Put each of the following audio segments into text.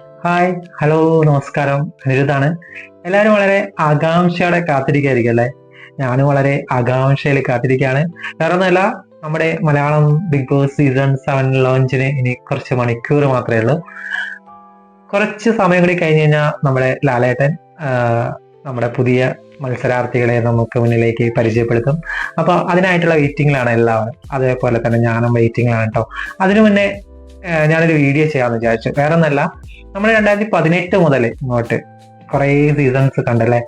Hi hello നമസ്കാരം. അനിരുദ്ധാണ് എല്ലാവരും വളരെ ആകാംക്ഷയോടെ കാത്തിരിക്കുകയായിരിക്കും അല്ലേ? ഞാനും വളരെ ആകാംക്ഷയിൽ കാത്തിരിക്കുകയാണ്. ഒന്നുമല്ല നമ്മുടെ Malayalam Big Boss season seven ലോഞ്ചിന് ഇനി കുറച്ച് മണിക്കൂർ മാത്രമേ ഉള്ളൂ. കുറച്ച് സമയം കൂടി കഴിഞ്ഞ് കഴിഞ്ഞാൽ നമ്മുടെ ലാലേട്ടൻ നമ്മുടെ പുതിയ മത്സരാർത്ഥികളെ നമുക്ക് മുന്നിലേക്ക് പരിചയപ്പെടുത്തും. അപ്പോൾ അതിനായിട്ടുള്ള വെയിറ്റിങ്ങിലാണ് എല്ലാവരും. അതേപോലെ തന്നെ ഞാനും വെയിറ്റിങ്ങിലാണ് കേട്ടോ. അതിനു മുന്നേ ഞാനൊരു വീഡിയോ ചെയ്യാമെന്ന് വിചാരിച്ചു. വേറെ ഒന്നല്ല നമ്മൾ രണ്ടായിരത്തി പതിനെട്ട് മുതൽ ഇങ്ങോട്ട് കുറേ സീസൺസ് കണ്ടല്ലേ?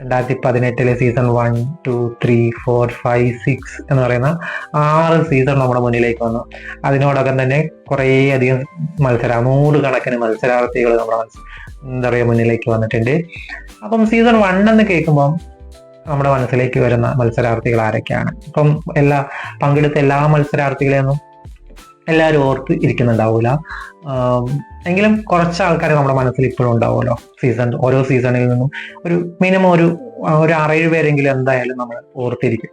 രണ്ടായിരത്തി പതിനെട്ടിലെ season one two three four five six എന്ന് പറയുന്ന ആറ് സീസൺ നമ്മുടെ മുന്നിലേക്ക് വന്നു. അതിനോടൊപ്പം തന്നെ കുറേ അധികം മത്സര നൂറുകണക്കിന് മത്സരാർത്ഥികൾ നമ്മുടെ എന്താ പറയുക മുന്നിലേക്ക് വന്നിട്ടുണ്ട്. അപ്പം സീസൺ വൺ എന്ന് കേൾക്കുമ്പം നമ്മുടെ മനസ്സിലേക്ക് വരുന്ന മത്സരാർത്ഥികൾ ആരൊക്കെയാണ്? ഇപ്പം എല്ലാ പങ്കെടുത്ത എല്ലാ മത്സരാർത്ഥികളെയൊന്നും എല്ലാവരും ഓർത്ത് ഇരിക്കുന്നുണ്ടാവൂല. എങ്കിലും കുറച്ച് ആൾക്കാർ നമ്മുടെ മനസ്സിൽ ഇപ്പോഴും ഉണ്ടാവുമല്ലോ. സീസൺ ഓരോ സീസണിൽ നിന്നും ഒരു മിനിമം ഒരു ഒരു ആറേഴ് പേരെങ്കിലും എന്തായാലും നമ്മൾ ഓർത്തിരിക്കും.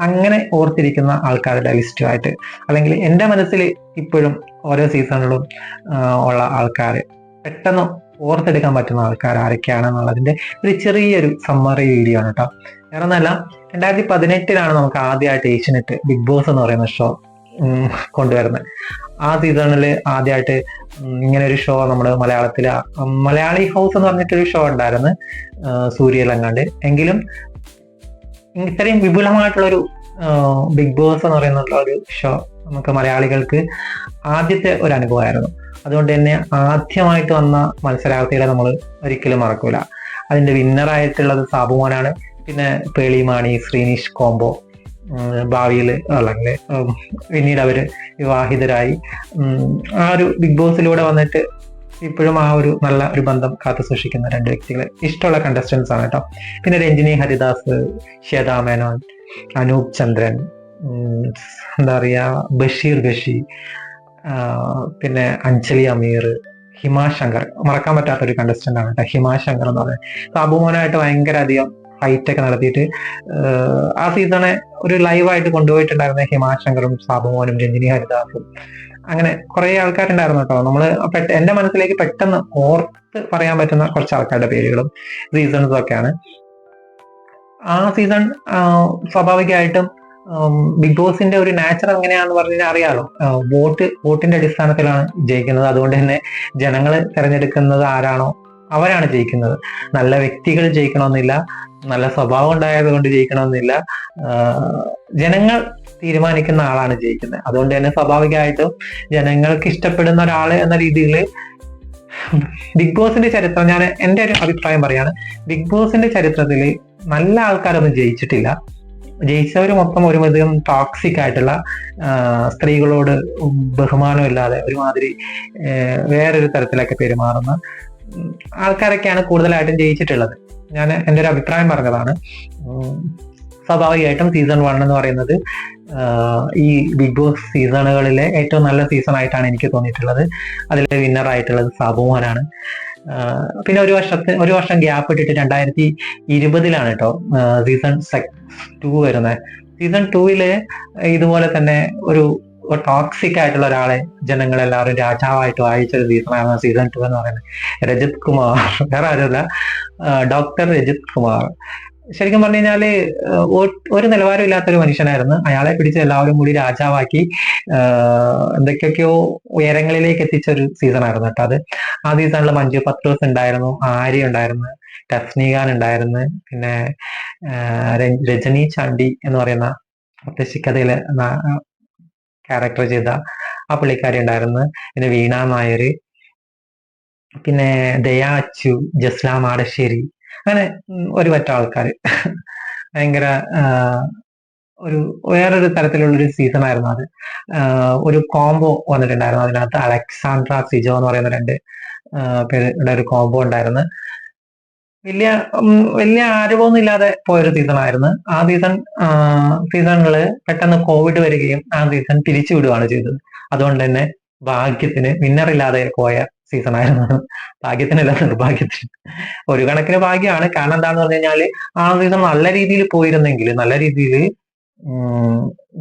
അങ്ങനെ ഓർത്തിരിക്കുന്ന ആൾക്കാരുടെ ലിസ്റ്റുമായിട്ട് അല്ലെങ്കിൽ എന്റെ മനസ്സിൽ ഇപ്പോഴും ഓരോ സീസണിലും ഉള്ള ആൾക്കാർ പെട്ടെന്ന് ഓർത്തെടുക്കാൻ പറ്റുന്ന ആൾക്കാർ ആരൊക്കെയാണെന്നുള്ളതിന്റെ ഒരു ചെറിയൊരു സമ്മറി വീഡിയോ ആണ് കേട്ടോ. വേറെ ഒന്നല്ല രണ്ടായിരത്തി പതിനെട്ടിലാണ് നമുക്ക് ആദ്യമായിട്ട് ഏഷ്യനെറ്റ് ബിഗ് ബോസ് എന്ന് പറയുന്ന ഷോ കൊണ്ടുവരുന്നത് ആ സീസണിൽ ആദ്യമായിട്ട് ഇങ്ങനെ ഒരു ഷോ നമ്മുടെ മലയാളത്തിൽ മലയാളി ഹൗസ് എന്ന് പറഞ്ഞിട്ടൊരു ഷോ ഉണ്ടായിരുന്നു സൂര്യലങ്ങാണ്ട് എങ്കിലും ഇത്രയും വിപുലമായിട്ടുള്ളൊരു ബിഗ് ബോസ് എന്ന് പറയുന്ന ഒരു ഷോ നമുക്ക് മലയാളികൾക്ക് ആദ്യത്തെ ഒരു അനുഭവമായിരുന്നു. അതുകൊണ്ട് തന്നെ ആദ്യമായിട്ട് വന്ന മത്സരാർത്ഥികളെ നമ്മൾ ഒരിക്കലും മറക്കൂല. അതിന്റെ വിന്നറായിട്ടുള്ളത് സാബുമോനാണ്. പിന്നെ പേളിമാണി ശ്രീനിഷ് കോംബോ. ഭാവിയിൽ അല്ലെങ്കിൽ പിന്നീട് അവർ വിവാഹിതരായി. ആ ഒരു ബിഗ് ബോസിലൂടെ വന്നിട്ട് ഇപ്പോഴും ആ ഒരു നല്ല ഒരു ബന്ധം കാത്തു സൂക്ഷിക്കുന്ന രണ്ട് വ്യക്തികൾ ഇഷ്ടമുള്ള കണ്ടസ്റ്റൻസ് ആണ് കേട്ടോ. പിന്നെ രഞ്ജിനി ഹരിദാസ് ശ്വേതാ മേനോൻ അനൂപ് ചന്ദ്രൻ എന്താ പറയാ ബഷീർ ബഷി പിന്നെ അഞ്ജലി അമീർ ഹിമാശങ്കർ മറക്കാൻ പറ്റാത്ത ഒരു കണ്ടസ്റ്റന്റ് ആണ് കേട്ടോ ഹിമാ ശങ്കർ എന്ന് പറയുന്നത്. സാബുമോനായിട്ട് ഭയങ്കര അധികം ഫൈറ്റ് ഒക്കെ നടത്തിയിട്ട് ആ സീസണെ ഒരു ലൈവായിട്ട് കൊണ്ടുപോയിട്ടുണ്ടായിരുന്ന ഹിമാശങ്കറും സാബുമോനും രഞ്ജിനി ഹരിദാസും അങ്ങനെ കുറെ ആൾക്കാരുണ്ടായിരുന്നു കേട്ടോ. പെട്ട എന്റെ മനസ്സിലേക്ക് പെട്ടെന്ന് ഓർത്ത് പറയാൻ പറ്റുന്ന കുറച്ച് ആൾക്കാരുടെ പേരുകളും സീസൺസും ഒക്കെയാണ്. ആ സീസൺ സ്വാഭാവികമായിട്ടും ബിഗ് ബോസിന്റെ ഒരു നാച്ചർ എങ്ങനെയാന്ന് പറഞ്ഞാൽ അറിയാലോ. വോട്ട് വോട്ടിന്റെ അടിസ്ഥാനത്തിലാണ് ജയിക്കുന്നത്. അതുകൊണ്ട് തന്നെ ജനങ്ങൾ തിരഞ്ഞെടുക്കുന്നത് ആരാണോ അവരാണ് ജയിക്കുന്നത്. നല്ല വ്യക്തികൾ ജയിക്കണമെന്നില്ല. നല്ല സ്വഭാവം ഉണ്ടായത് കൊണ്ട് ജയിക്കണമെന്നില്ല ജനങ്ങൾ തീരുമാനിക്കുന്ന ആളാണ് ജയിക്കുന്നത്. അതുകൊണ്ട് തന്നെ സ്വാഭാവികമായിട്ടും ജനങ്ങൾക്ക് ഇഷ്ടപ്പെടുന്ന ഒരാൾ എന്ന രീതിയിൽ ബിഗ് ബോസിന്റെ ചരിത്രം ഞാൻ എന്റെ ഒരു അഭിപ്രായം പറയാണ്. ബിഗ് ബോസിന്റെ ചരിത്രത്തിൽ നല്ല ആൾക്കാരൊന്നും ജയിച്ചിട്ടില്ല. ജയിച്ചവർ മൊത്തം ഒരുമധികം ടോക്സിക് ആയിട്ടുള്ള സ്ത്രീകളോട് ബഹുമാനമില്ലാതെ ഒരുമാതിരി വേറൊരു തരത്തിലൊക്കെ പെരുമാറുന്ന ആൾക്കാരൊക്കെയാണ് കൂടുതലായിട്ടും ജയിച്ചിട്ടുള്ളത്. ഞാൻ എന്റെ ഒരു അഭിപ്രായം പറഞ്ഞതാണ്. സ്വാഭാവികമായിട്ടും സീസൺ വൺ എന്ന് പറയുന്നത് ഈ ബിഗ് ബോസ് സീസണുകളിലെ ഏറ്റവും നല്ല സീസൺ ആയിട്ടാണ് എനിക്ക് തോന്നിയിട്ടുള്ളത്. അതിലെ വിന്നർ ആയിട്ടുള്ളത് സാബുമോനാണ് ആഹ് പിന്നെ ഒരു വർഷത്തെ ഒരു വർഷം ഗ്യാപ്പ് ഇട്ടിട്ട് രണ്ടായിരത്തി ഇരുപതിലാണ് കേട്ടോ സീസൺ ടു വരുന്നത്. സീസൺ ടൂവിൽ ഇതുപോലെ തന്നെ ഒരു ടോക്സിക് ആയിട്ടുള്ള ഒരാളെ ജനങ്ങളെല്ലാവരും രാജാവായിട്ട് വായിച്ച ഒരു സീസണാണ് സീസൺ ടു എന്ന് പറയുന്നത്. രജിത് കുമാർ. വേറെ ആരുമല്ല. ഡോക്ടർ രജിത് കുമാർ. ശരിക്കും പറഞ്ഞു കഴിഞ്ഞാൽ ഒരു നിലവാരം ഇല്ലാത്തൊരു മനുഷ്യനായിരുന്നു. അയാളെ പിടിച്ച് എല്ലാവരും കൂടി രാജാവാക്കി എന്തൊക്കെയൊക്കെയോ ഉയരങ്ങളിലേക്ക് എത്തിച്ച ഒരു സീസൺ ആയിരുന്നു കേട്ടോ അത്. ആ സീസണിൽ മഞ്ജു പത്രോസ് ഉണ്ടായിരുന്നു ആര്യ ഉണ്ടായിരുന്നു ടസ്നിഖാൻ ഉണ്ടായിരുന്നു പിന്നെ രജനി ചാണ്ടി എന്ന് പറയുന്ന മുത്തശ്ശിക്കഥയിലെ ക്യാരക്ടർ ചെയ്ത ആ പുള്ളിക്കാരി ഉണ്ടായിരുന്നു. പിന്നെ വീണ നായർ പിന്നെ ദയാ അച്ചു ജസ്ല മാടശ്ശേരി അങ്ങനെ ഒരു പറ്റ ആൾക്കാർ ഭയങ്കര ഒരു വേറൊരു തരത്തിലുള്ളൊരു സീസൺ ആയിരുന്നു അത് ഒരു കോംബോ വന്നിട്ടുണ്ടായിരുന്നു. അതിനകത്ത് അലക്സാണ്ട്ര സിജോ എന്ന് പറയുന്ന രണ്ട് പേരുടെ ഒരു കോംബോ ഉണ്ടായിരുന്നു. വലിയ വലിയ ആരവമൊന്നും ഇല്ലാതെ പോയൊരു സീസൺ ആയിരുന്നു ആ സീസൺ സീസണിൽ പെട്ടെന്ന് കോവിഡ് വരികയും ആ സീസൺ തിരിച്ചു വിടുകയാണ് ചെയ്തത്. അതുകൊണ്ട് തന്നെ ഭാഗ്യത്തിന് വിന്നർ ഇല്ലാതെ പോയ സീസൺ ആയിരുന്നു ഭാഗ്യത്തിനല്ല നിർഭാഗ്യത്തിന്. ഒരു കണക്കിന് ഭാഗ്യമാണ്. കാരണം എന്താണെന്ന് പറഞ്ഞു കഴിഞ്ഞാൽ ആ സീസൺ നല്ല രീതിയിൽ പോയിരുന്നെങ്കിൽ നല്ല രീതിയിൽ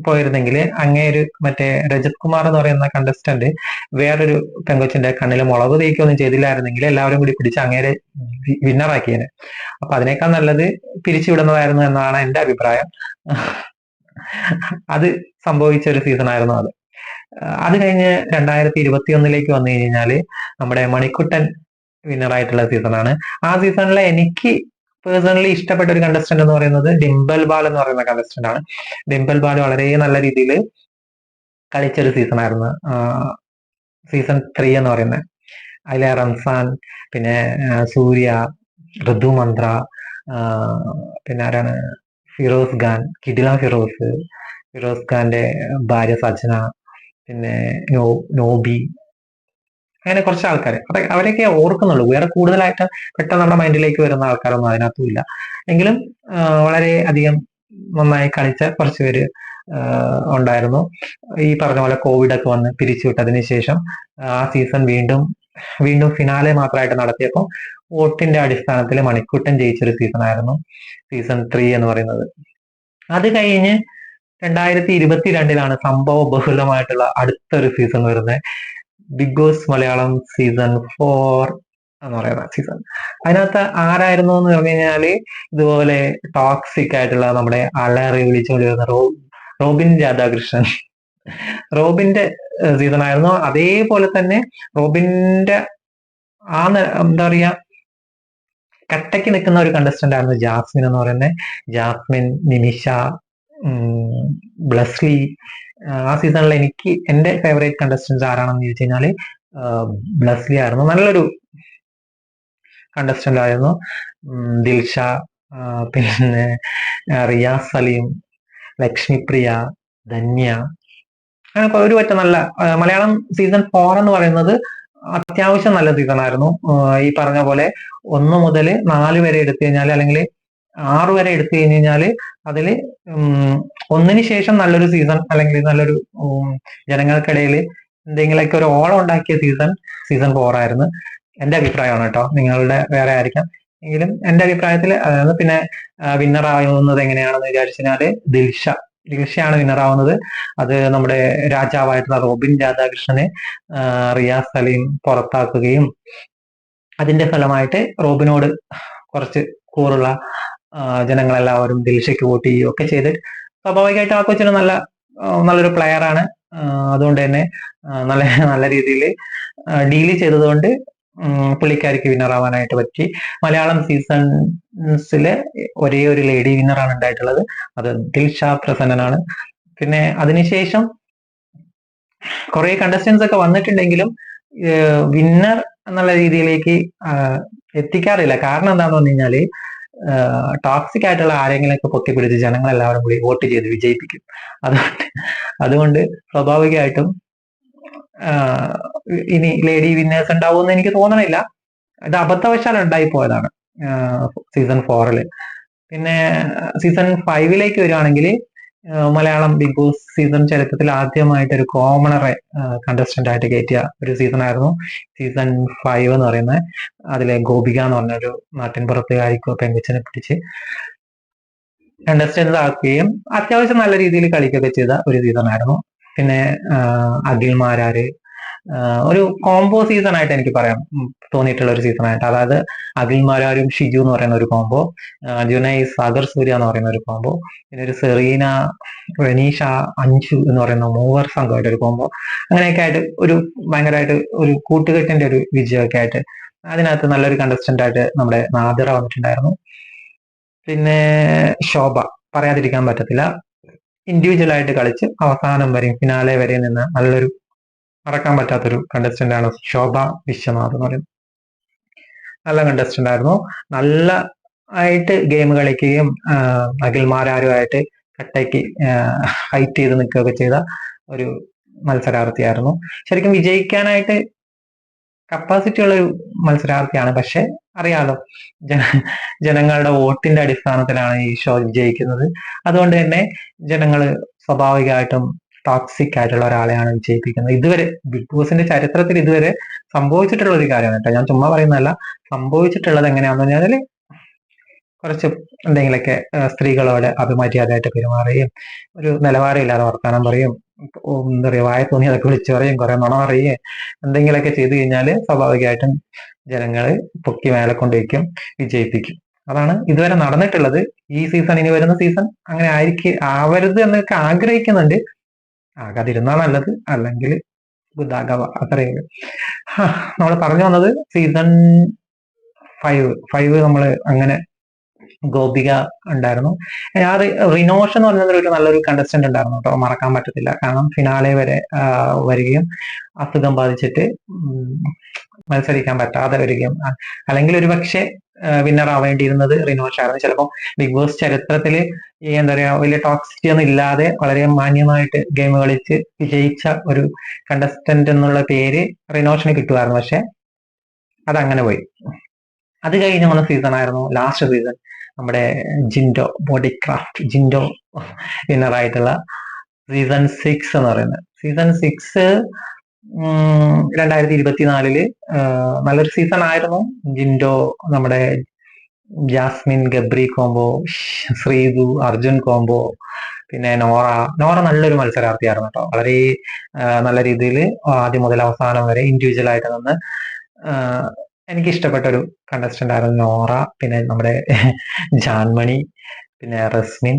പോയിരുന്നെങ്കിൽ അങ്ങേ ഒരു മറ്റേ രജത് കുമാർ എന്ന് പറയുന്ന കണ്ടസ്റ്റന്റ് വേറൊരു പെങ്കൊച്ചിന്റെ കണ്ണിൽ മുളക് തേക്കൊന്നും ചെയ്തില്ലായിരുന്നെങ്കിൽ എല്ലാവരും കൂടി പിടിച്ച് അങ്ങേരെ വിന്നറാക്കിയേനെ അപ്പൊ അതിനേക്കാൾ നല്ലത് പിരിച്ചുവിടുന്നതായിരുന്നു എന്നാണ് എന്റെ അഭിപ്രായം. അത് സംഭവിച്ച ഒരു സീസൺ ആയിരുന്നു അത്. അത് കഴിഞ്ഞ് രണ്ടായിരത്തി ഇരുപത്തി ഒന്നിലേക്ക് വന്നു കഴിഞ്ഞാൽ നമ്മുടെ മണിക്കുട്ടൻ വിന്നറായിട്ടുള്ള സീസണാണ് ആ സീസണിലെ എനിക്ക് പേഴ്സണലി ഇഷ്ടപ്പെട്ട ഒരു കണ്ടസ്റ്റന്റ് എന്ന് പറയുന്നത് ഡിംബൽ ബാൽ എന്ന് പറയുന്ന കണ്ടസ്റ്റന്റ് ആണ്. ഡിംബൽ ബാൽ വളരെ നല്ല രീതിയിൽ കളിച്ചൊരു സീസൺ ആയിരുന്നു. സീസൺ ത്രീ എന്ന് പറയുന്നത്. അതിലെ റംസാൻ പിന്നെ സൂര്യ ഋതു മന്ത്ര പിന്നെ ആരാണ്? ഫിറോസ് ഖാൻ കിഡില ഫിറോസ്. ഫിറോസ് ഖാന്റെ ഭാര്യ സജന പിന്നെ നോബി അങ്ങനെ കുറച്ച് ആൾക്കാർ അപ്പൊ അവരെയൊക്കെ ഓർക്കുന്നുള്ളൂ. വേറെ കൂടുതലായിട്ട് പെട്ടെന്ന് നമ്മുടെ മൈൻഡിലേക്ക് വരുന്ന ആൾക്കാരൊന്നും അതിനകത്തും ഇല്ല എങ്കിലും വളരെ അധികം നന്നായി കളിച്ച കുറച്ച് പേര് ഉണ്ടായിരുന്നു. ഈ പറഞ്ഞ പോലെ കോവിഡ് ഒക്കെ വന്ന് പിരിച്ചുവിട്ടതിന് ശേഷം ആ സീസൺ വീണ്ടും വീണ്ടും ഫിനാലെ മാത്രമായിട്ട് നടത്തിയപ്പോൾ വോട്ടിന്റെ അടിസ്ഥാനത്തിൽ മണിക്കുട്ടൻ ജയിച്ചൊരു സീസൺ ആയിരുന്നു. സീസൺ ത്രീ എന്ന് പറയുന്നത്. അത് കഴിഞ്ഞ് രണ്ടായിരത്തി ഇരുപത്തിരണ്ടിലാണ് സംഭവ ബഹുലമായിട്ടുള്ള അടുത്തൊരു സീസൺ വരുന്നത്. Big Boss Malayalam season four എന്ന് പറയുന്ന സീസൺ അതിനകത്ത് ആരായിരുന്നു എന്ന് പറഞ്ഞു കഴിഞ്ഞാൽ ഇതുപോലെ ടോക്സിക് ആയിട്ടുള്ള നമ്മുടെ അലറി വിളിച്ചുകൊണ്ടിരുന്ന റോ റോബിൻ രാധാകൃഷ്ണൻ. റോബിന്റെ സീസൺ ആയിരുന്നു. അതേപോലെ തന്നെ റോബിന്റെ ആ എന്താ പറയാ കട്ടയ്ക്ക് നിൽക്കുന്ന ഒരു കണ്ടസ്റ്റന്റ് ആയിരുന്നു ജാസ്മിൻ എന്ന് പറയുന്നത് ജാസ്മിൻ നിമിഷ ബ്ലസ്ലി ആ സീസണിൽ എനിക്ക് എന്റെ ഫേവറേറ്റ് കണ്ടസ്റ്റൻസ് ആരാണെന്ന് ചോദിച്ചു കഴിഞ്ഞാൽ ബ്ലസ്ലി ആയിരുന്നു. നല്ലൊരു കണ്ടസ്റ്റന്റ് ആയിരുന്നു. ദിൽഷ പിന്നെ റിയാസ് സലീം ലക്ഷ്മിപ്രിയ ധന്യ. അങ്ങനെ ഒരു പറ്റ നല്ല മലയാളം സീസൺ ഫോർ എന്ന് പറയുന്നത് അത്യാവശ്യം നല്ല സീസൺ ആയിരുന്നു. ഈ പറഞ്ഞ പോലെ ഒന്ന് മുതൽ നാല് വരെ എടുത്തു കഴിഞ്ഞാൽ അല്ലെങ്കിൽ ആറ് വരെ എടുത്തു കഴിഞ്ഞു കഴിഞ്ഞാൽ അതിൽ ഒന്നിന് ശേഷം നല്ലൊരു സീസൺ അല്ലെങ്കിൽ നല്ലൊരു ജനങ്ങൾക്കിടയിൽ എന്തെങ്കിലുമൊക്കെ ഒരു ഓളം ഉണ്ടാക്കിയ സീസൺ സീസൺ ഫോർ ആയിരുന്നു. എന്റെ അഭിപ്രായമാണ് കേട്ടോ. നിങ്ങളുടെ വേറെ ആയിരിക്കാം. എങ്കിലും എന്റെ അഭിപ്രായത്തിൽ അതായത് പിന്നെ വിന്നർ ആവുന്നത് എങ്ങനെയാണെന്ന് വിചാരിച്ചാൽ ദിൽഷ. ദിൽഷയാണ് വിന്നർ ആവുന്നത്. അത് നമ്മുടെ രാജാവായിട്ടുള്ള റോബിൻ രാധാകൃഷ്ണനെ റിയാസ് സലീം പുറത്താക്കുകയും അതിന്റെ ഫലമായിട്ട് റോബിനോട് കുറച്ച് കൂറുള്ള ജനങ്ങളെല്ലാവരും ദിൽഷയ്ക്ക് വോട്ട് ചെയ്യുകയും ഒക്കെ ചെയ്ത് സ്വാഭാവികമായിട്ട് ആ കൊച്ചിന് നല്ല നല്ലൊരു പ്ലെയർ ആണ്. അതുകൊണ്ട് തന്നെ നല്ല നല്ല രീതിയിൽ ഡീൽ ചെയ്തതുകൊണ്ട് പുള്ളിക്കാരിക്ക് വിന്നർ ആവാനായിട്ട് പറ്റി. മലയാളം സീസൺസിലെ ഒരേ ഒരു ലേഡി വിന്നറാണ് ഉണ്ടായിട്ടുള്ളത്. അത് ദിൽഷ പ്രസന്നനാണ്. പിന്നെ അതിനുശേഷം കുറെ കണ്ടസ്റ്റൻസ് ഒക്കെ വന്നിട്ടുണ്ടെങ്കിലും വിന്നർ എന്നുള്ള രീതിയിലേക്ക് എത്തിക്കാറില്ല. കാരണം എന്താണെന്ന് പറഞ്ഞു കഴിഞ്ഞാൽ ടോക്സിക് ആയിട്ടുള്ള ആരെങ്കിലൊക്കെ പൊക്കിപ്പിടിച്ച് ജനങ്ങളെല്ലാവരും കൂടി വോട്ട് ചെയ്ത് വിജയിപ്പിക്കും. അതുകൊണ്ട് അതുകൊണ്ട് സ്വാഭാവികമായിട്ടും ഇനി ലേഡി വിന്നേഴ്സ് ഉണ്ടാവുമെന്ന് എനിക്ക് തോന്നണില്ല. ഇത് അബദ്ധവശാൽ ഉണ്ടായി പോയതാണ് സീസൺ ഫോറിൽ പിന്നെ സീസൺ ഫൈവിലേക്ക് വരികയാണെങ്കിൽ മലയാളം ബിഗ് ബോസ് സീസൺ ചരിത്രത്തിൽ ആദ്യമായിട്ട് ഒരു കോമണറെ കണ്ടസ്റ്റന്റ് ആയിട്ട് കയറ്റിയ ഒരു സീസൺ ആയിരുന്നു. സീസൺ ഫൈവ് എന്ന് പറയുന്നത്. അതിലെ ഗോപിക എന്ന് പറഞ്ഞ പറഞ്ഞൊരു നാട്ടിൻപുറത്തുകാരിക്കോ പെങ്കുച്ചനെ പിടിച്ച് കണ്ടസ്റ്റന്റ് ആക്കുകയും അത്യാവശ്യം നല്ല രീതിയിൽ കളിക്കുകയൊക്കെ ചെയ്ത ഒരു സീസൺ ആയിരുന്നു. പിന്നെ അഖിൽ മാരാര് ഒരു കോംബോ സീസൺ ആയിട്ട് എനിക്ക് പറയാം. തോന്നിയിട്ടുള്ള ഒരു സീസൺ ആയിട്ട്. അതായത് അഖിൽ മാരാരും ഷിജു എന്ന് പറയുന്ന ഒരു കോംബോ ജുനൈ സാഗർ സൂര്യ എന്ന് പറയുന്ന ഒരു കോംബോ പിന്നെ ഒരു സെറീന റനീഷ അഞ്ചു എന്ന് പറയുന്ന മൂവർ സംഘമായിട്ട് ഒരു കോംബോ അങ്ങനെയൊക്കെ ആയിട്ട് ഒരു ഭയങ്കരമായിട്ട് ഒരു കൂട്ടുകെട്ടിന്റെ ഒരു വിജയമൊക്കെ ആയിട്ട് അതിനകത്ത് നല്ലൊരു കണ്ടസ്റ്റന്റ് ആയിട്ട് നമ്മുടെ നാദിറ വന്നിട്ടുണ്ടായിരുന്നു. പിന്നെ ശോഭ പറയാതിരിക്കാൻ പറ്റത്തില്ല. ഇൻഡിവിജ്വൽ ആയിട്ട് കളിച്ച് അവസാനം വരെയും ഫിനാലെ വരെ നിന്ന് നല്ലൊരു മറക്കാൻ പറ്റാത്തൊരു കണ്ടസ്റ്റന്റ് ആണ് ശോഭ വിശ്വനാഥ് എന്ന് പറയുന്നത്. നല്ല കണ്ടസ്റ്റന്റ് ആയിരുന്നു. നല്ല ആയിട്ട് ഗെയിം കളിക്കുകയും അഖിൽമാരാരുമായിട്ട് കട്ടയ്ക്ക് ഹൈറ്റ് ചെയ്ത് നിൽക്കുകയൊക്കെ ചെയ്ത ഒരു മത്സരാർത്ഥിയായിരുന്നു. ശരിക്കും വിജയിക്കാനായിട്ട് കപ്പാസിറ്റി ഉള്ള ഒരു മത്സരാർത്ഥിയാണ്. പക്ഷെ അറിയാലോ ജന ജനങ്ങളുടെ വോട്ടിന്റെ അടിസ്ഥാനത്തിലാണ് ഈ ഷോ വിജയിക്കുന്നത്. അതുകൊണ്ട് തന്നെ ജനങ്ങൾ സ്വാഭാവികമായിട്ടും ടോക്സിക് ആയിട്ടുള്ള ഒരാളെയാണ് വിജയിപ്പിക്കുന്നത്. ഇതുവരെ ബിഗ് ബോസിന്റെ ചരിത്രത്തിൽ ഇതുവരെ സംഭവിച്ചിട്ടുള്ള ഒരു കാര്യമാണ് കേട്ടോ. ഞാൻ ചുമ്മാ പറയുന്നതല്ല. സംഭവിച്ചിട്ടുള്ളത് എങ്ങനെയാണെന്ന് പറഞ്ഞാൽ കുറച്ച് എന്തെങ്കിലുമൊക്കെ സ്ത്രീകളോട് അഭിമര്യാദയായിട്ട് പെരുമാറുകയും ഒരു നിലവാരമില്ലാതെ വർത്തമാനം പറയും. എന്താ പറയുക വായ തോന്നി അതൊക്കെ വിളിച്ചു പറയും കുറെ നുണ പറയുകയും എന്തെങ്കിലുമൊക്കെ ചെയ്തു കഴിഞ്ഞാൽ സ്വാഭാവികമായിട്ടും ജനങ്ങൾ പൊക്കി മേലെ കൊണ്ടുവയ്ക്കും വിജയിപ്പിക്കും. അതാണ് ഇതുവരെ നടന്നിട്ടുള്ളത്. ഈ സീസൺ ഇനി വരുന്ന സീസൺ അങ്ങനെ ആയിരിക്കും ആവരുത് എന്നൊക്കെ ആഗ്രഹിക്കുന്നുണ്ട്. ആകാതിരുന്നാൽ നല്ലത്. അല്ലെങ്കിൽ ഗുദാഗവ അത്രയേ നമ്മൾ പറഞ്ഞു വന്നത് സീസൺ ഫൈവ് ഫൈവ് നമ്മൾ അങ്ങനെ ഗോപിക ഉണ്ടായിരുന്നു. ആ റിനോഷ് എന്ന് പറഞ്ഞ ഒരു നല്ലൊരു കണ്ടസ്റ്റന്റ് ഉണ്ടായിരുന്നു കേട്ടോ. മറക്കാൻ പറ്റത്തില്ല. കാരണം ഫിനാലെ വരെ വരികയും അസുഖം ബാധിച്ചിട്ട് മത്സരിക്കാൻ പറ്റാതെ വരികയും അല്ലെങ്കിൽ ഒരു പക്ഷേ വിന്നർ ആവേണ്ടിയിരുന്നത് റിനോഷ് ആയിരുന്നു ചിലപ്പോൾ ബിഗ് ബോസ് ചരിത്രത്തിൽ ഈ എന്താ പറയുക വലിയ ടോക്സിറ്റി ഒന്നും ഇല്ലാതെ വളരെ മാന്യമായിട്ട് ഗെയിം കളിച്ച് വിജയിച്ച ഒരു കണ്ടസ്റ്റന്റ് എന്നുള്ള പേര് റിനോഷിന് കിട്ടുമായിരുന്നു. പക്ഷെ അതങ്ങനെ പോയി. അത് കഴിഞ്ഞ് വന്ന സീസൺ ആയിരുന്നു ലാസ്റ്റ് സീസൺ നമ്മുടെ ജിൻഡോ ബോഡി ക്രാഫ്റ്റ് ജിൻഡോ വിന്നറായിട്ടുള്ള സീസൺ സിക്സ് എന്ന് പറയുന്നത്. സീസൺ സിക്സ് രണ്ടായിരത്തി ഇരുപത്തിനാലിൽ നല്ലൊരു സീസൺ ആയിരുന്നു. ജിൻഡോ നമ്മുടെ Jasmine Gabri combo Sreethu Arjun combo പിന്നെ നോറ. നോറ നല്ലൊരു മത്സരാർത്ഥിയായിരുന്നു കേട്ടോ. വളരെ നല്ല രീതിയിൽ ആദ്യം മുതൽ അവസാനം വരെ ഇൻഡിവിജ്വൽ ആയിട്ട് നിന്ന് എനിക്ക് ഇഷ്ടപ്പെട്ട ഒരു കണ്ടസ്റ്റന്റ് ആയിരുന്നു നോറ. പിന്നെ നമ്മുടെ ജാൻമണി പിന്നെ റസ്മിൻ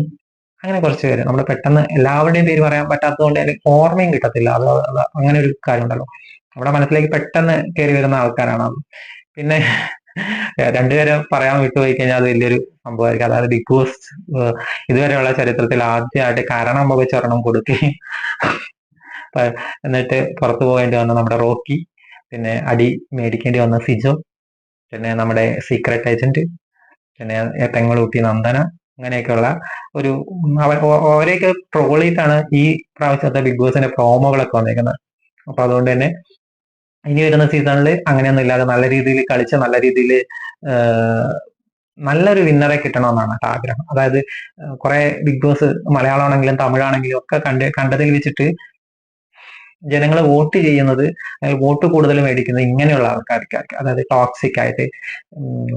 അങ്ങനെ കുറച്ച് പേര്. നമ്മൾ പെട്ടെന്ന് എല്ലാവരുടെയും പേര് പറയാൻ പറ്റാത്തതുകൊണ്ട് എനിക്ക് ഓർമ്മയും കിട്ടത്തില്ല. അത് അങ്ങനെ ഒരു കാര്യം ഉണ്ടല്ലോ നമ്മുടെ മനസ്സിലേക്ക് പെട്ടെന്ന് കയറി വരുന്ന ആൾക്കാരാണ് പിന്നെ രണ്ടുപേരും പറയാൻ വിട്ടുപോയി കഴിഞ്ഞാൽ അത് വലിയൊരു സംഭവമായിരിക്കും. അതായത് ബിഗ് ബോസ് ഇതുവരെയുള്ള ചരിത്രത്തിൽ ആദ്യമായിട്ട് കാരണം മുഖച്ചൊരെണ്ണം കൊടുക്കുകയും എന്നിട്ട് പുറത്തു പോകേണ്ടി വന്ന നമ്മുടെ റോക്കി പിന്നെ അടി മേടിക്കേണ്ടി വന്ന സിജോ പിന്നെ നമ്മുടെ സീക്രട്ട് ഏജന്റ് പിന്നെ പെങ്ങളൂട്ടി നന്ദന അങ്ങനെയൊക്കെയുള്ള ഒരു അവരെയൊക്കെ ട്രോൾ ചെയ്തിട്ടാണ് ഈ പ്രാവശ്യത്തെ ബിഗ് ബോസിന്റെ പ്രോമോകളൊക്കെ വന്നേക്കുന്നത്. അപ്പൊ അതുകൊണ്ട് തന്നെ ഇനി വരുന്ന സീസണിൽ അങ്ങനെയൊന്നും ഇല്ലാതെ നല്ല രീതിയിൽ കളിച്ച് നല്ല രീതിയിൽ നല്ലൊരു വിന്നറെ കിട്ടണമെന്നാണ് ആഗ്രഹം. അതായത് കുറെ ബിഗ് ബോസ് മലയാളമാണെങ്കിലും തമിഴാണെങ്കിലും ഒക്കെ കണ്ട് കണ്ടതിൽ വെച്ചിട്ട് ജനങ്ങൾ വോട്ട് ചെയ്യുന്നത് വോട്ട് കൂടുതൽ മേടിക്കുന്നത് ഇങ്ങനെയുള്ള ആൾക്കാർക്ക് അതായത് ടോക്സിക് ആയിട്ട്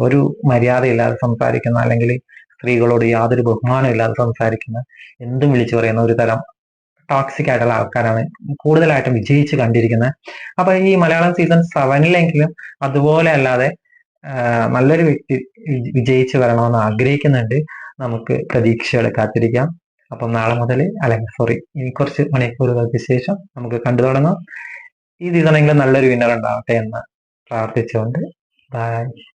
ഒരു മര്യാദയില്ലാതെ സംസാരിക്കുന്ന അല്ലെങ്കിൽ സ്ത്രീകളോട് യാതൊരു ബഹുമാനം ഇല്ലാതെ സംസാരിക്കുന്ന എന്തും വിളിച്ചു പറയുന്ന ഒരു തരം ടോക്സിക് ആയിട്ടുള്ള ആൾക്കാരാണ് കൂടുതലായിട്ടും വിജയിച്ച് കണ്ടിരിക്കുന്നത് അപ്പൊ ഈ മലയാളം സീസൺ സെവനിലെങ്കിലും അതുപോലെ അല്ലാതെ നല്ലൊരു വ്യക്തി വിജയിച്ച് വരണമെന്ന് ആഗ്രഹിക്കുന്നുണ്ട്. നമുക്ക് പ്രതീക്ഷകൾ കാത്തിരിക്കാം. അപ്പം നാളെ മുതൽ അല്ലെങ്കിൽ സോറി ഇനി കുറച്ച് മണിക്കൂറുകൾക്ക് ശേഷം നമുക്ക് കണ്ടു തുടങ്ങാം. ഈ സീസണെങ്കിലും നല്ലൊരു വിന്നർ ഉണ്ടാവട്ടെ എന്ന് പ്രാർത്ഥിച്ചുകൊണ്ട് ബൈ